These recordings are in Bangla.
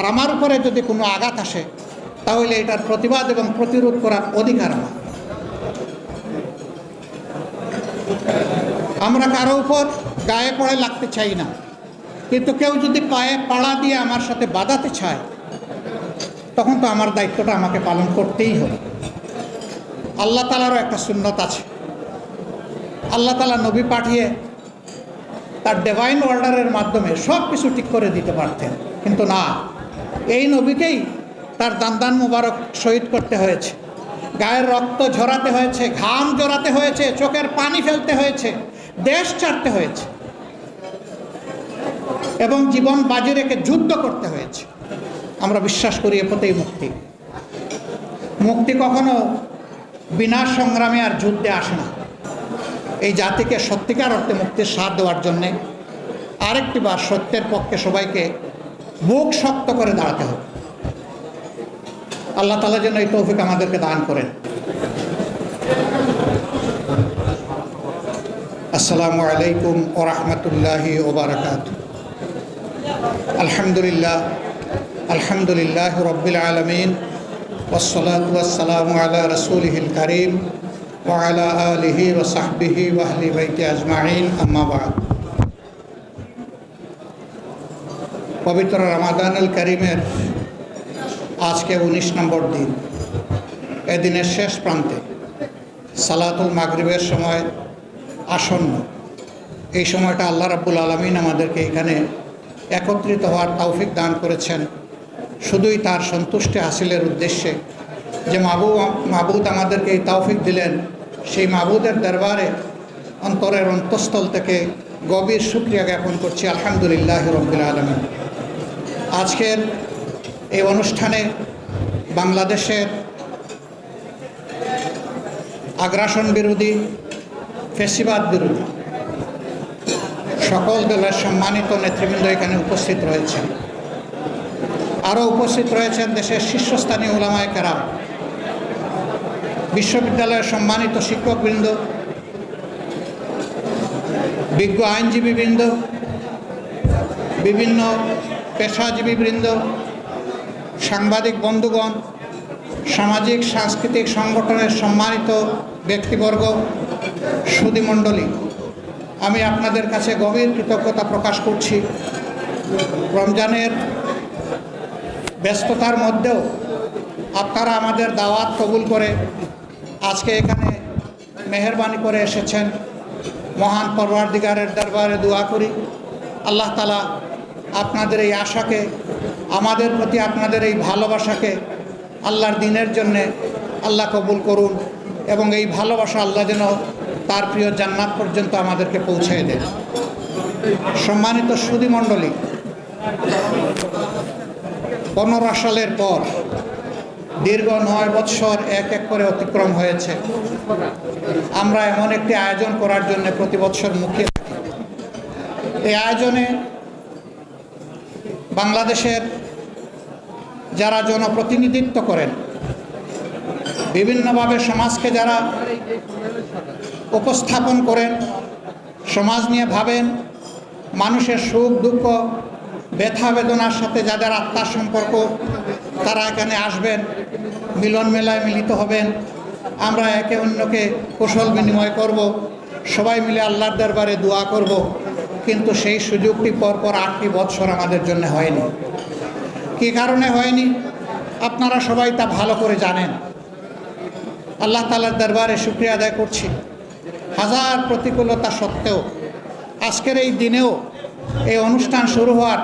আর আমার উপরে যদি কোনো আঘাত আসে, তাহলে এটার প্রতিবাদ এবং প্রতিরোধ করার অধিকার আমার। আমরা কারও উপর গায়ে পড়ে লাগতে চাই না। কিন্তু কেউ যদি পায়ে পাড়া দিয়ে আমার সাথে বাঁধাতে চায়, তখন তো আমার দায়িত্বটা আমাকে পালন করতেই হবে। আল্লাহ তালারও একটা সুন্নত আছে। আল্লাহ তালা নবী পাঠিয়ে তার ডিভাইন অর্ডারের মাধ্যমে সব কিছু ঠিক করে দিতে পারতেন। কিন্তু না এই নবীকেই তার দান্দান মুবারক শহীদ করতে হয়েছে। গায়ের রক্ত ঝরাতে হয়েছে, ঘাম জড়াতে হয়েছে, চোখের পানি ফেলতে হয়েছে, দেশ ছাড়তে হয়েছে এবং জীবন বাজি রেখে যুদ্ধ করতে হয়েছে। আমরা বিশ্বাস করি এ পথেই মুক্তি। মুক্তি কখনো বিনা সংগ্রামে আর যুদ্ধে আসে না। এই জাতিকে সত্যিকার অর্থে মুক্তির স্বাদ দেওয়ার জন্যে আরেকটি বার সত্যের পক্ষে সবাইকে বুক শক্ত করে দাঁড়াতে হবে আল্লাহ তালা যেন এই তৌফিক আমাদেরকে দান করেন আসসালামু আলাইকুম ও রহমতুল্লাহি ওবরাকাত আলহামদুলিল্লাহ আলহামদুলিল্লাহ রব্বিল আলমিন والصلاة والسلام على رسوله الكريم وعلى آله وصحبه وأهل بيته أجمعين أما بعد পবিত্র রামাদানুল করিমের আজকে উনিশ নম্বর দিন। এদিনের শেষ প্রান্তে সালাতুল মাগরিবের সময় আসন্ন। এই সময়টা আল্লাহ রাব্বুল আলমিন আমাদেরকে এখানে একত্রিত হওয়ার তৌফিক দান করেছেন। শুধুই তার সন্তুষ্টি হাসিলের উদ্দেশ্যে যে মাবু মাবুদ আমাদেরকে এই তৌফিক দিলেন, সেই মাবুদের দরবারে অন্তরের অন্তঃস্থল থেকে গভীর শুক্রিয়া জ্ঞাপন করছি। আলহামদুলিল্লাহ রবিল আলমী আজকের এই অনুষ্ঠানে বাংলাদেশের আগ্রাসন বিরোধী, ফেসিবাদ বিরোধী সকল দলের সম্মানিত নেতৃবৃন্দ এখানে উপস্থিত রয়েছেন। আরও উপস্থিত রয়েছেন দেশের শীর্ষস্থানীয় ওলামায় কেরাম, বিশ্ববিদ্যালয়ের সম্মানিত শিক্ষকবৃন্দ, বিজ্ঞ আইনজীবীবৃন্দ, বিভিন্ন পেশাজীবীবৃন্দ সাংবাদিক বন্ধুগণ, সামাজিক, সাংস্কৃতিক সংগঠনের সম্মানিত ব্যক্তিবর্গ সুদীমণ্ডলী আমি আপনাদের কাছে গভীর কৃতজ্ঞতা প্রকাশ করছি। রমজানের ব্যস্ততার মধ্যেও আপনারা আমাদের দাওয়াত কবুল করে আজকে এখানে মেহরবানি করে এসেছেন। মহান পরওয়ারদিগারের দরবারে দোয়া করি। আল্লাহ তালা আপনাদের এই আশাকে, আমাদের প্রতি আপনাদের এই ভালোবাসাকে আল্লাহর দিনের জন্যে আল্লাহ কবুল করুন এবং এই ভালোবাসা আল্লাহ যেন তার প্রিয় জান্নাত পর্যন্ত আমাদেরকে পৌঁছে দেন। সম্মানিত সুদীমণ্ডলী পনেরো সালের পর দীর্ঘ নয় বৎসর এক এক করে অতিক্রম হয়েছে। আমরা এমন একটি আয়োজন করার জন্য প্রতি বৎসর মুখে থাকি। এই আয়োজনে বাংলাদেশের যারা জনপ্রতিনিধিত্ব করেন, বিভিন্নভাবে সমাজকে যারা উপস্থাপন করেন, সমাজ নিয়ে ভাবেন, মানুষের সুখ, দুঃখ, ব্যথা, বেদনার সাথে যাদের আত্মার সম্পর্ক, তারা এখানে আসবেন, মিলন মেলায় মিলিত হবেন। আমরা একে অন্যকে কুশল বিনিময় করব। সবাই মিলে আল্লাহর দরবারে দোয়া করব। কিন্তু সেই সুযোগটি পরপর আটটি বৎসর আমাদের জন্য হয়নি। কি কারণে হয়নি? আপনারা সবাই তা ভালো করে জানেন। আল্লাহ তালার দরবারে শুক্রিয়া আদায় করছি। হাজার প্রতিকূলতা সত্ত্বেও আজকের এই দিনেও এই অনুষ্ঠান শুরু হওয়ার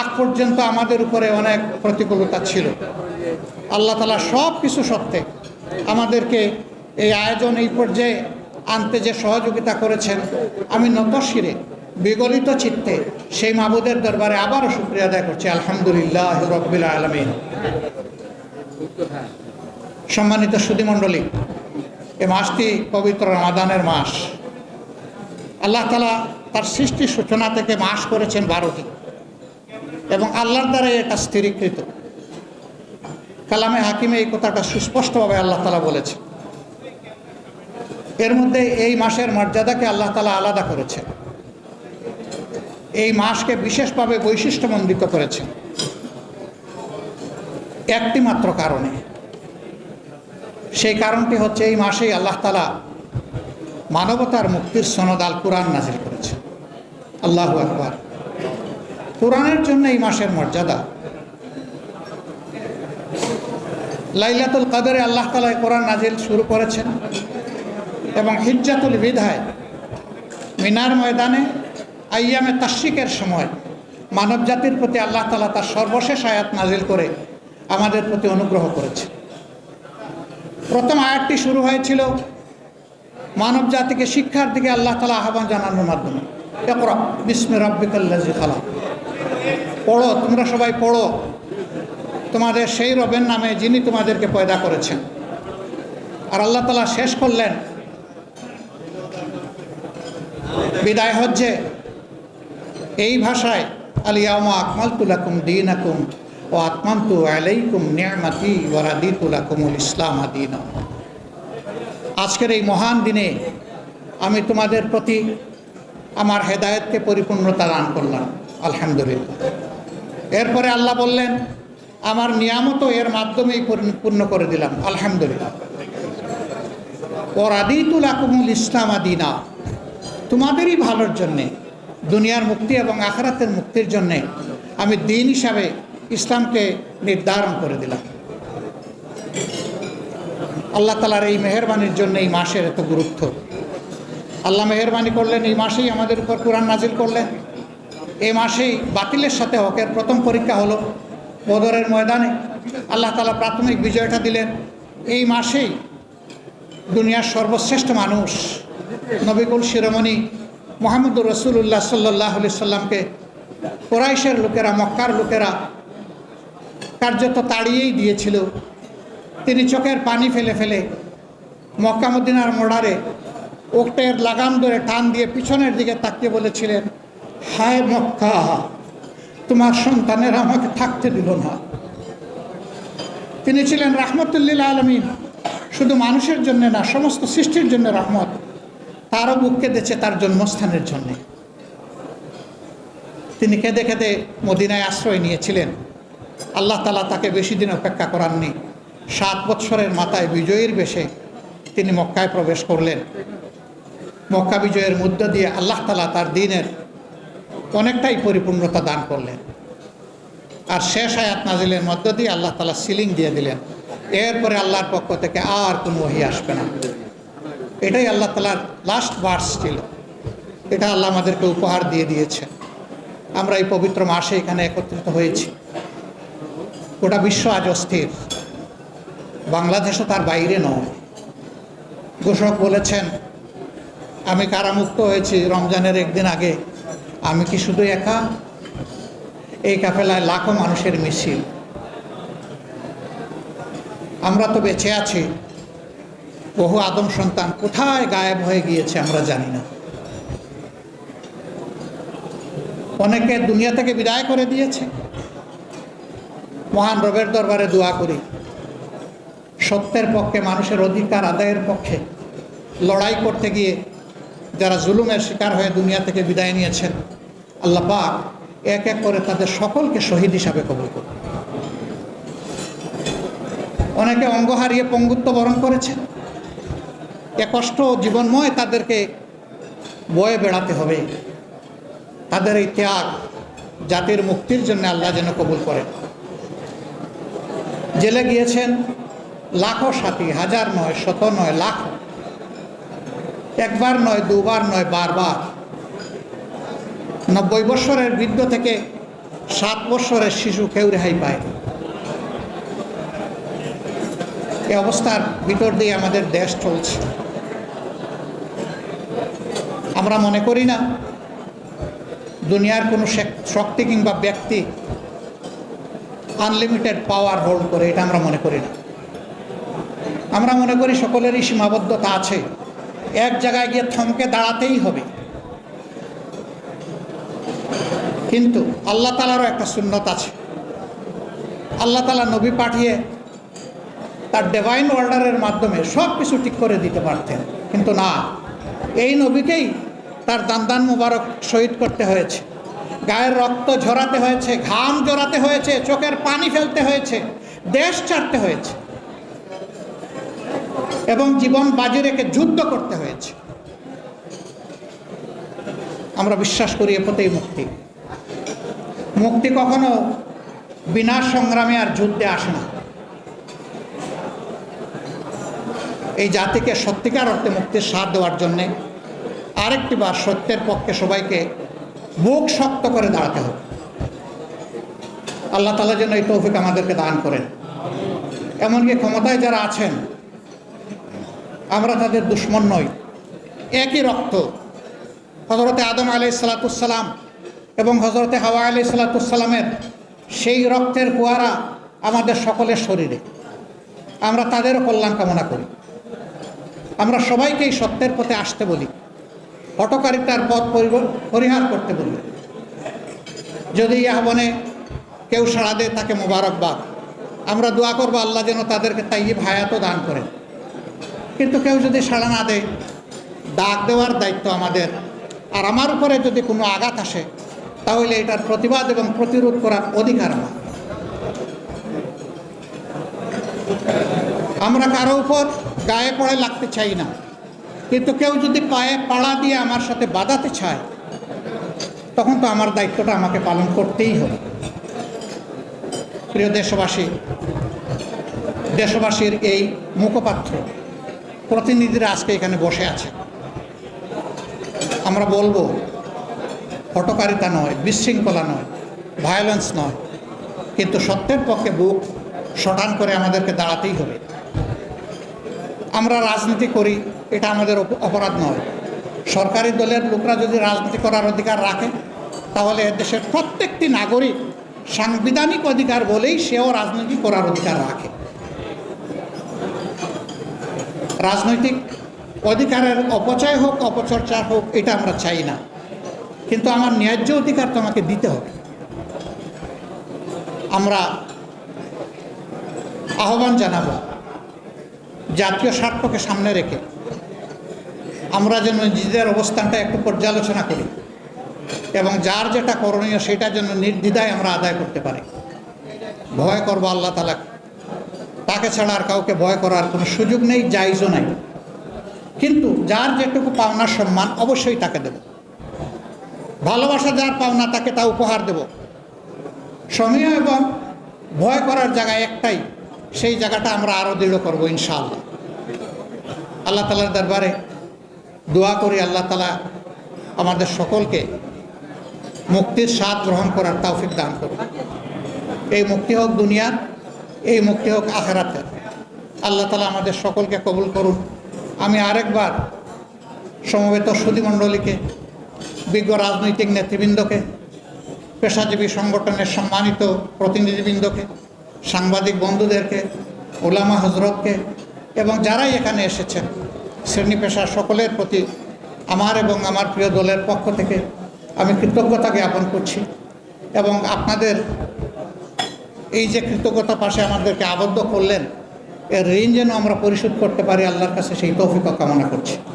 আগ পর্যন্ত আমাদের উপরে অনেক প্রতিকূলতা ছিল। আল্লাহ তালা সব কিছু সত্ত্বে আমাদেরকে এই আয়োজন এই পর্যায়ে আনতে যে সহযোগিতা করেছেন, আমি নতশিরে বিগলিত চিত্তে সেই মাবুদের দরবারে আবারও শুক্রিয়া আদায় করছি, আলহামদুলিল্লাহ রব্বিল আলমিন। সম্মানিত সুদীমণ্ডলী এ মাসটি পবিত্র রমাদানের মাস। আল্লাহ তালা তার সৃষ্টির সূচনা থেকে মাস করেছেন বারোটি, এবং আল্লাহর দ্বারাই এটা স্থিরীকৃত। কালামে হাকিমে এই কথাটা সুস্পষ্টভাবে আল্লাহ তালা বলেছে এর মধ্যে এই মাসের মর্যাদাকে আল্লাহ তালা আলাদা করেছে এই মাসকে বিশেষভাবে বৈশিষ্ট্যমণ্ডিত করেছে। একটি মাত্র কারণে। সেই কারণটি হচ্ছে এই মাসেই আল্লাহ তালা মানবতার মুক্তির সনদ আল কোরআন নাজির করেছে। আল্লাহ আকবার। কোরআনের জন্য এই মাসের মর্যাদা। লাইলাতুল কাদরে আল্লাহ তালা কোরআন নাজিল শুরু করেছেন এবং হিজ্জাতুল বিধায় মিনার ময়দানে আইয়ামে তাস্বিকের সময় মানব জাতির প্রতি আল্লাহ তালা তার সর্বশেষ আয়াত নাজিল করে আমাদের প্রতি অনুগ্রহ করেছে। প্রথম আয়াতটি শুরু হয়েছিল মানব জাতিকে শিক্ষার দিকে আল্লাহ তালা আহ্বান জানানোর মাধ্যমে। একরা বিস্মে খালা পড়ো, তোমরা সবাই পড়ো। তোমাদের সেই রবের নামে যিনি তোমাদেরকে পয়দা করেছেন। আর আল্লাহ তালা শেষ করলেন। বিদায় হচ্ছে। এই ভাষায় আলিয়ামা আকমাল তুলাকুম দিন আকুম ও আত্মান্তু আলাইকুম নিয়ামাতি ওয়ারাদি তুলাকুমুল ইসলাম আদিন। আজকের এই মহান দিনে আমি তোমাদের প্রতি আমার হেদায়েতকে পরিপূর্ণতা দান করলাম, আলহামদুলিল্লাহ। এরপরে আল্লাহ বললেন, আমার নিয়ামতও এর মাধ্যমেই পূর্ণ করে দিলাম, আলহামদুলিল্লাহ। ওরাদিতুল আকুমুল ইসলাম আদিনা, তোমাদেরই ভালোর জন্যে দুনিয়ার মুক্তি এবং আখরাতের মুক্তির জন্যে আমি দিন হিসাবে ইসলামকে নির্ধারণ করে দিলাম। আল্লাহ তালার এই মেহরবানির জন্য এই মাসের এত গুরুত্ব। আল্লাহ মেহরবানি করলেন, এই মাসেই আমাদের উপর কোরআন নাজিল করলেন। এই মাসেই বাতিলের সাথে হকের প্রথম পরীক্ষা হলো বদরের ময়দানে। আল্লাহ তালা প্রাথমিক বিজয়টা দিলেন। এই মাসেই দুনিয়ার সর্বশ্রেষ্ঠ মানুষ নবিকুল শিরোমণি মোহাম্মদুর রসুল্লাহ সাল্লাহ সাল্লামকে কোরাইশের লোকেরা, মক্কার লোকেরা কার্যত তাড়িয়েই দিয়েছিল। তিনি চোখের পানি ফেলে ফেলে মক্কামুদ্দিনার মোড়ারে ওকটের লাগাম ধরে টান দিয়ে পিছনের দিকে তাকিয়ে বলেছিলেন, হায় মক্কা, তোমার সন্তানের আমাকে থাকতে দিল না। তিনি ছিলেন রাহমতুল্লিল আলমিন। শুধু মানুষের জন্য না, সমস্ত সৃষ্টির জন্য রহমত। তারও বুক কেঁদেছে তার জন্মস্থানের জন্যে। তিনি কেঁদে কেঁদে মদিনায় আশ্রয় নিয়েছিলেন। আল্লাহ তালা তাকে বেশি দিন অপেক্ষা করাননি। সাত বৎসরের মাথায় বিজয়ীর বেশে তিনি মক্কায় প্রবেশ করলেন। মক্কা বিজয়ের মধ্য দিয়ে আল্লাহ তালা তার দিনের অনেকটাই পরিপূর্ণতা দান করলেন। আর শেষ আয়াত নাজিলের মধ্য দিয়ে আল্লাহ তালা সিলিং দিয়ে দিলেন। এরপরে আল্লাহর পক্ষ থেকে আর কোনো ওহি আসবে না। এটাই আল্লাহ তালার লাস্ট ভার্স ছিল। এটা আল্লাহ আমাদেরকে উপহার দিয়ে দিয়েছে আমরা এই পবিত্র মাসে এখানে একত্রিত হয়েছি। গোটা বিশ্ব আজ অস্থির। বাংলাদেশও তার বাইরে নয়। ঘোষক বলেছেন, আমি কারামুক্ত হয়েছি রমজানের একদিন আগে। আমি কি শুধু একা? এই কাফেলায় লাখো মানুষের মিছিল। আমরা তো বেঁচে আছি। বহু আদম সন্তান কোথায় গায়েব হয়ে গিয়েছে আমরা জানি না। অনেকে দুনিয়া থেকে বিদায় করে দিয়েছে। মহান রবের দরবারে দোয়া করি। সত্যের পক্ষে, মানুষের অধিকার আদায়ের পক্ষে লড়াই করতে গিয়ে যারা জুলুমের শিকার হয়ে দুনিয়া থেকে বিদায় নিয়েছেন, আল্লাহ পাক এক এক করে তাদের সকলকে শহীদ হিসাবে কবল করুন। অনেকে অঙ্গ হারিয়ে পঙ্গুত্ব বরণ করেছে এ কষ্ট জীবনময় তাদেরকে বয়ে বেড়াতে হবে। তাদের এই ত্যাগ জাতির মুক্তির জন্য আল্লাহ যেন কবুল করেন। জেলে গিয়েছেন লাখো সাথী, হাজার নয়, শত নয়, লাখ। একবার নয়, দুবার নয়, বারবার। নব্বই বৎসরের বৃদ্ধ থেকে সাত বৎসরের শিশু কেউ রেহাই পায় এ অবস্থার ভিতর দিয়ে আমাদের দেশ চলছে। আমরা মনে করি না। দুনিয়ার কোনো শক্তি কিংবা ব্যক্তি আনলিমিটেড পাওয়ার হোল্ড করে, এটা আমরা মনে করি না। আমরা মনে করি সকলেরই সীমাবদ্ধতা আছে। এক জায়গায় গিয়ে থমকে দাঁড়াতেই হবে। কিন্তু আল্লাহ তালারও একটা শূন্যত আছে। আল্লাহ তালা নবী পাঠিয়ে তার ডিভাইন অর্ডারের মাধ্যমে সব কিছু ঠিক করে দিতে পারতেন। কিন্তু না, এই নবীকেই তার দান্দান মুবারক শহীদ করতে হয়েছে। গায়ের রক্ত ঝরাতে হয়েছে, ঘাম জড়াতে হয়েছে, চোখের পানি ফেলতে হয়েছে, দেশ ছাড়তে হয়েছে এবং জীবন বাজি রেখে যুদ্ধ করতে হয়েছে। আমরা বিশ্বাস করি এ পথেই মুক্তি। মুক্তি কখনো বিনা সংগ্রামে আর যুদ্ধে আসে না। এই জাতিকে সত্যিকার অর্থে মুক্তির স্বাদ দেওয়ার জন্যে আরেকটি বার সত্যের পক্ষে সবাইকে বুক শক্ত করে দাঁড়াতে হবে আল্লাহ তালা যেন এই তৌফিক আমাদেরকে দান করেন। এমনকি ক্ষমতায় যারা আছেন, আমরা তাদের দুশ্মন নই। একই রক্ত। হজরতে আদম আলি সালাতুসাল্লাম এবং হজরতে হাওয়া আলি সালাতুসাল্লামের সেই রক্তের কুয়ারা আমাদের সকলের শরীরে। আমরা তাদেরও কল্যাণ কামনা করি। আমরা সবাইকেই সত্যের পথে আসতে বলি। হটকারিতার পথ পরিহার করতে বলি যদি আহ্বানে কেউ সাড়া দেয়, তাকে মোবারকবাদ। আমরা দোয়া করব আল্লাহ যেন তাদেরকে তাইয়ে ভায়াতও দান করেন। কিন্তু কেউ যদি সাড়া না দেয়, ডাক দেওয়ার দায়িত্ব আমাদের। আর আমার উপরে যদি কোনো আঘাত আসে, তাহলে এটার প্রতিবাদ এবং প্রতিরোধ করার অধিকার আমার। আমরা কারও উপর গায়ে পড়ে লাগতে চাই না। কিন্তু কেউ যদি পায়ে পাড়া দিয়ে আমার সাথে বাঁধাতে চায়, তখন তো আমার দায়িত্বটা আমাকে পালন করতেই হবে। প্রিয় দেশবাসী, দেশবাসীর এই মুখপাত্র, প্রতিনিধিরা আজকে এখানে বসে আছে। আমরা বলব, হটকারিতা নয়, বিশৃঙ্খলা নয় ভায়োলেন্স নয়, কিন্তু সত্যের পক্ষে বুক শটান করে আমাদেরকে দাঁড়াতেই হবে। আমরা রাজনীতি করি এটা আমাদের অপ- অপরাধ নয়। সরকারি দলের লোকরা যদি রাজনীতি করার অধিকার রাখে, তাহলে দেশের প্রত্যেকটি নাগরিক সাংবিধানিক অধিকার বলেই সেও রাজনীতি করার অধিকার রাখে। রাজনৈতিক অধিকারের অপচয় হোক অপচর্চা হোক, এটা আমরা চাই না। কিন্তু আমার ন্যায্য অধিকার তো আমাকে দিতে হবে। আমরা আহ্বান জানাব, জাতীয় স্বার্থকে সামনে রেখে আমরা যেন নিজেদের অবস্থানটা একটু পর্যালোচনা করি এবং যার যেটা করণীয় সেটা যেন নির্দ্বিধায় আমরা আদায় করতে পারি। ভয় করব আল্লাহ তালা তাকে ছাড়া আর কাউকে ভয় করার কোনো সুযোগ নেই, জায়জও নাই। কিন্তু যার যেটুকু পাওনার সম্মান অবশ্যই তাকে দেব। ভালোবাসা যার পাওনা, তাকে তা উপহার দেব। সময় এবং ভয় করার জায়গায় একটাই, সেই জায়গাটা আমরা আরও দৃঢ় করব ইনশাআল্লাহ। আল্লাহ তালার দরবারে দোয়া করি আল্লাহ তালা আমাদের সকলকে মুক্তির স্বাদ গ্রহণ করার তৌফিক দান করুন। এই মুক্তি হোক দুনিয়ার, এই মুক্তি হোক আখেরাতের। আল্লাহ তালা আমাদের সকলকে কবুল করুন। আমি আরেকবার সমবেত সুধীমণ্ডলীকে, বিজ্ঞ রাজনৈতিক নেতৃবৃন্দকে, পেশাজীবী সংগঠনের সম্মানিত প্রতিনিধিবৃন্দকে, সাংবাদিক বন্ধুদেরকে, ওলামা হজরতকে এবং যারাই এখানে এসেছেন শ্রেণি পেশার সকলের প্রতি আমার এবং আমার প্রিয় দলের পক্ষ থেকে আমি কৃতজ্ঞতা জ্ঞাপন করছি এবং আপনাদের এই যে কৃতজ্ঞতা পাশে আমাদেরকে আবদ্ধ করলেন, এর ঋণ যেন আমরা পরিশোধ করতে পারি, আল্লাহর কাছে সেই তৌফিক কামনা করছি।